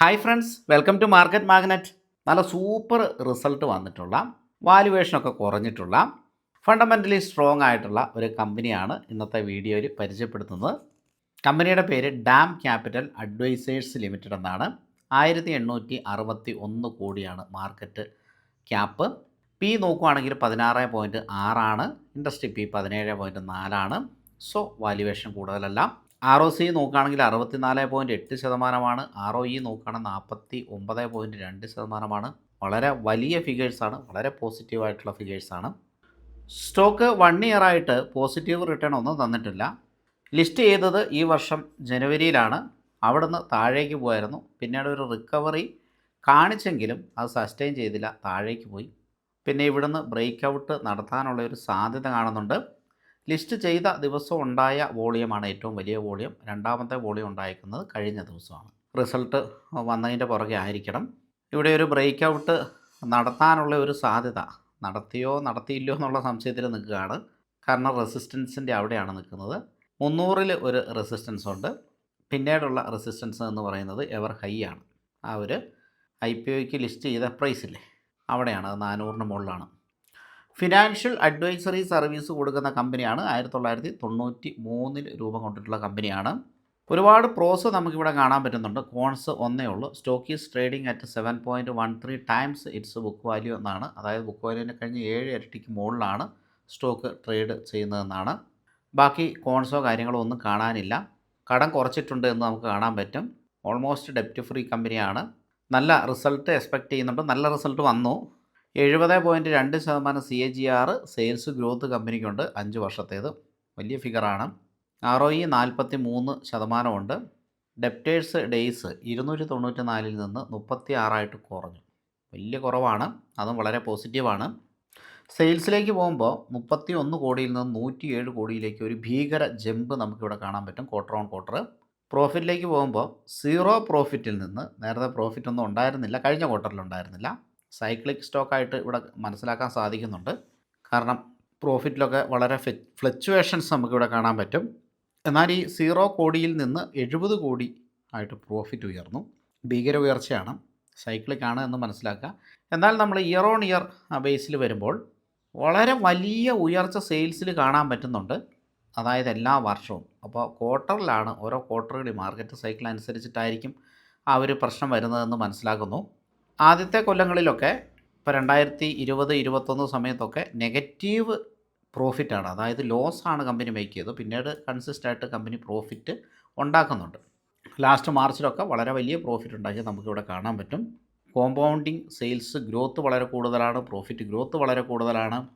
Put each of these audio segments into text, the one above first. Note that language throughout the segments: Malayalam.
Hi friends welcome to market magnet നല്ല സൂപ്പർ റിസൾട്ട് വന്നിട്ടുള്ള വാല്യുവേഷനൊക്കെ കുറഞ്ഞിട്ടുള്ള ഫണ്ടമെന്റലി സ്ട്രോങ് ആയിട്ടുള്ള ഒരു കമ്പനിയാണ് ഇന്നത്തെ വീഡിയോയിൽ പരിചയപ്പെടുത്തുന്നത്. കമ്പനിയുടെ പേര് ഡാം ക്യാപിറ്റൽ അഡ്വൈസേഴ്സ് ലിമിറ്റഡ് എന്നാണ്. ആയിരത്തി എണ്ണൂറ്റി അറുപത്തി ഒന്ന് കോടിയാണ് മാർക്കറ്റ് ക്യാപ്പ് പി നോക്കുവാണെങ്കിൽ പതിനാറ് പോയിന്റ് ആറാണ് ഇൻഡസ്ട്രി പി പതിനേഴ് പോയിന്റ് നാലാണ് സോ വാല്യുവേഷൻ കൂടുതലല്ല. ആർ ഒ സി നോക്കുകയാണെങ്കിൽ അറുപത്തിനാല് പോയിന്റ് എട്ട് ശതമാനമാണ്. ആർ ഒ ഇ നോക്കുകയാണെങ്കിൽ നാൽപ്പത്തി ഒമ്പത് പോയിന്റ് രണ്ട് ശതമാനമാണ്. വളരെ വലിയ ഫിഗേഴ്സാണ് വളരെ പോസിറ്റീവായിട്ടുള്ള ഫിഗേഴ്സാണ് സ്റ്റോക്ക് വൺ ഇയർ ആയിട്ട് പോസിറ്റീവ് റിട്ടേൺ ഒന്നും തന്നിട്ടില്ല. ലിസ്റ്റ് ചെയ്തത് ഈ വർഷം ജനുവരിയിലാണ്. അവിടുന്ന് താഴേക്ക് പോയായിരുന്നു. പിന്നീട് ഒരു റിക്കവറി കാണിച്ചെങ്കിലും അത് സസ്റ്റെയിൻ ചെയ്തില്ല. താഴേക്ക് പോയി. പിന്നെ ഇവിടുന്ന് ബ്രേക്ക് ഔട്ട് നടത്താനുള്ള ഒരു സാധ്യത കാണുന്നുണ്ട്. ലിസ്റ്റ് ചെയ്ത ദിവസം ഉണ്ടായ വോളിയമാണ് ഏറ്റവും വലിയ വോളിയം. രണ്ടാമത്തെ വോളിയം ഉണ്ടായിരിക്കുന്നത് കഴിഞ്ഞ ദിവസമാണ്. റിസൾട്ട് വന്നതിന്റെ പുറകെ ആയിരിക്കണം. ഇവിടെ ഒരു ബ്രേക്ക് ഔട്ട് നടത്താനുള്ള ഒരു സാധ്യത. നടത്തിയോ നടത്തിയില്ലയോ എന്നുള്ള സംശയത്തിൽ നിൽക്കുകയാണ്. കാരണം റെസിസ്റ്റൻസിന്റെ അവിടെയാണ് നിൽക്കുന്നത്. മുന്നൂറിൽ ഒരു റെസിസ്റ്റൻസ് ഉണ്ട്. പിന്നീടുള്ള റെസിസ്റ്റൻസ് എന്ന് പറയുന്നത് എവർ ഹൈ ആണ്. ആ ഒരു ഐ പി ഒക്ക് ലിസ്റ്റ് ചെയ്ത പ്രൈസില്ലേ അവിടെയാണ്. നാനൂറിന് മുകളിലാണ്. ഫിനാൻഷ്യൽ അഡ്വൈസറി സർവീസ് കൊടുക്കുന്ന കമ്പനിയാണ്. ആയിരത്തി തൊള്ളായിരത്തി തൊണ്ണൂറ്റി മൂന്നിൽ രൂപം കൊണ്ടിട്ടുള്ള കമ്പനിയാണ്. ഒരുപാട് പ്രോസ് നമുക്കിവിടെ കാണാൻ പറ്റുന്നുണ്ട്. കോൺസ് ഒന്നേ ഉള്ളൂ. Stock is trading at seven point one three times its book value എന്നാണ്. അതായത് ബുക്ക് വാല്യൂവിനെ കഴിഞ്ഞ് ഏഴ് ഇരട്ടിക്ക് മുകളിലാണ് സ്റ്റോക്ക് ട്രേഡ് ചെയ്യുന്നതെന്നാണ്. ബാക്കി കോൺസോ കാര്യങ്ങളോ ഒന്നും കാണാനില്ല. കടം കുറച്ചിട്ടുണ്ട് എന്ന് നമുക്ക് കാണാൻ പറ്റും. ഓൾമോസ്റ്റ് ഡെപ്റ്റ് ഫ്രീ കമ്പനിയാണ്. നല്ല റിസൾട്ട് എക്സ്പെക്റ്റ് ചെയ്യുന്നുണ്ട്. നല്ല റിസൾട്ട് വന്നു. എഴുപത് പോയിന്റ് രണ്ട് ശതമാനം C A G R sales growth കമ്പനിക്കുണ്ട്. അഞ്ച് വർഷത്തേത്. വലിയ ഫിഗറാണ്. ആർ ഒ ഇ നാൽപ്പത്തി മൂന്ന് ശതമാനമുണ്ട്. ഡെപ്റ്റേഴ്സ് ഡേയ്സ് ഇരുന്നൂറ്റി തൊണ്ണൂറ്റി നാലിൽ നിന്ന് മുപ്പത്തി ആറായിട്ട് കുറഞ്ഞു. വലിയ കുറവാണ്. അതും വളരെ പോസിറ്റീവാണ്. സെയിൽസിലേക്ക് പോകുമ്പോൾ മുപ്പത്തി ഒന്ന് കോടിയിൽ നിന്ന് നൂറ്റി ഏഴ് കോടിയിലേക്ക് ഒരു ഭീകര ജമ്പ് നമുക്കിവിടെ കാണാൻ പറ്റും ക്വാർട്ടർ ഓൺ ക്വാർട്ടർ പ്രോഫിറ്റിലേക്ക് പോകുമ്പോൾ സീറോ പ്രോഫിറ്റിൽ നിന്ന് നേരത്തെ പ്രോഫിറ്റ് ഒന്നും ഉണ്ടായിരുന്നില്ല കഴിഞ്ഞ ക്വാർട്ടറിൽ ഉണ്ടായിരുന്നില്ല. സൈക്ലിക് സ്റ്റോക്കായിട്ട് ഇവിടെ മനസ്സിലാക്കാൻ സാധിക്കുന്നുണ്ട്. കാരണം പ്രോഫിറ്റിലൊക്കെ വളരെ ഫ്ലക്ച്വേഷൻസ് നമുക്കിവിടെ കാണാൻ പറ്റും. എന്നാൽ ഈ സീറോ കോടിയിൽ നിന്ന് എഴുപത് കോടി ആയിട്ട് പ്രോഫിറ്റ് ഉയർന്നു. ഭീകര ഉയർച്ചയാണ് സൈക്ലിക്കാണ് എന്ന് മനസ്സിലാക്കുക. എന്നാൽ നമ്മൾ ഇയർ ഓൺ ഇയർ ബേസിൽ വരുമ്പോൾ വളരെ വലിയ ഉയർച്ച സെയിൽസിൽ കാണാൻ പറ്റുന്നുണ്ട്. അതായത് എല്ലാ വർഷവും. അപ്പോൾ ക്വാർട്ടറിലാണ് ഓരോ ക്വാർട്ടറുകളിൽ മാർക്കറ്റ് സൈക്കിൾ അനുസരിച്ചിട്ടായിരിക്കും ആ ഒരു പ്രശ്നം വരുന്നതെന്ന് മനസ്സിലാക്കുന്നു. ആദ്യത്തെ കൊല്ലങ്ങളിലൊക്കെ ഇപ്പോൾ രണ്ടായിരത്തി ഇരുപത് ഇരുപത്തൊന്ന് സമയത്തൊക്കെ നെഗറ്റീവ് പ്രോഫിറ്റാണ്. അതായത് ലോസാണ് കമ്പനി മേക്ക് ചെയ്തത്. പിന്നീട് കൺസിസ്റ്റായിട്ട് കമ്പനി പ്രോഫിറ്റ് ഉണ്ടാക്കുന്നുണ്ട്. ലാസ്റ്റ് മാർച്ചിലൊക്കെ വളരെ വലിയ പ്രോഫിറ്റ് ഉണ്ടാക്കിയത് നമുക്കിവിടെ കാണാൻ പറ്റും. കോമ്പൗണ്ടിങ് സെയിൽസ് ഗ്രോത്ത് വളരെ കൂടുതലാണ് പ്രോഫിറ്റ് ഗ്രോത്ത് വളരെ കൂടുതലാണ്.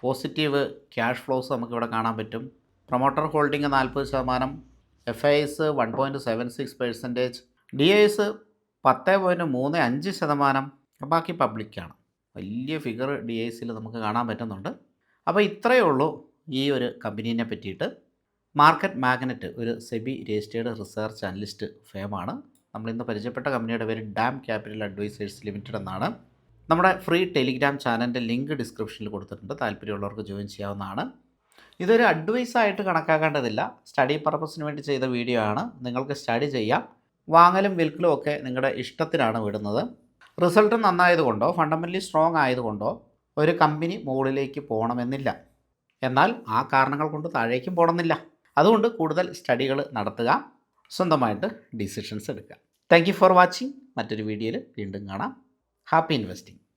പോസിറ്റീവ് ക്യാഷ് ഫ്ലോസ് നമുക്കിവിടെ കാണാൻ പറ്റും. പ്രൊമോട്ടർ ഹോൾഡിംഗ് നാൽപ്പത് ശതമാനം F I S one point seven six percentage D I S പത്ത് പോയിന്റ് മൂന്ന് അഞ്ച് ശതമാനം ബാക്കി പബ്ലിക്കാണ്. വലിയ ഫിഗർ ഡി ഐ സിയിൽ നമുക്ക് കാണാൻ പറ്റുന്നുണ്ട്. അപ്പോൾ ഇത്രയേ ഉള്ളൂ ഈ ഒരു കമ്പനീനെ പറ്റിയിട്ട്. മാർക്കറ്റ് മാഗ്നറ്റ് ഒരു സെബി രജിസ്റ്റേർഡ് റിസർച്ച് അനലിസ്റ്റ് ഫേമാണ് നമ്മളിന്ന് പരിചയപ്പെട്ട കമ്പനിയുടെ പേര് ഡാം ക്യാപിറ്റൽ അഡ്വൈസേഴ്സ് ലിമിറ്റഡ് എന്നാണ്. നമ്മുടെ ഫ്രീ ടെലിഗ്രാം ചാനലിന്റെ ലിങ്ക് ഡിസ്ക്രിപ്ഷനിൽ കൊടുത്തിട്ടുണ്ട്. താല്പര്യമുള്ളവർക്ക് ജോയിൻ ചെയ്യാവുന്നതാണ്. ഇതൊരു അഡ്വൈസായിട്ട് കണക്കാക്കേണ്ടതില്ല. സ്റ്റഡി പർപ്പസിന് വേണ്ടി ചെയ്ത വീഡിയോ ആണ്. നിങ്ങൾക്ക് സ്റ്റഡി ചെയ്യാം. വാങ്ങലും വിൽക്കലും ഒക്കെ നിങ്ങളുടെ ഇഷ്ടത്തിനാണ് വിടുന്നത്. റിസൾട്ട് നന്നായതുകൊണ്ടോ ഫണ്ടമെന്റലി സ്ട്രോങ് ആയതുകൊണ്ടോ ഒരു കമ്പനി മുകളിലേക്ക് പോകണമെന്നില്ല. എന്നാൽ ആ കാരണങ്ങൾ കൊണ്ട് താഴേക്കും പോകണമെന്നില്ല. അതുകൊണ്ട് കൂടുതൽ സ്റ്റഡികൾ നടത്തുക സ്വന്തമായിട്ട് ഡിസിഷൻസ് എടുക്കുക. Thank for watching. മറ്റൊരു വീഡിയോയിൽ വീണ്ടും കാണാം. Happy investing.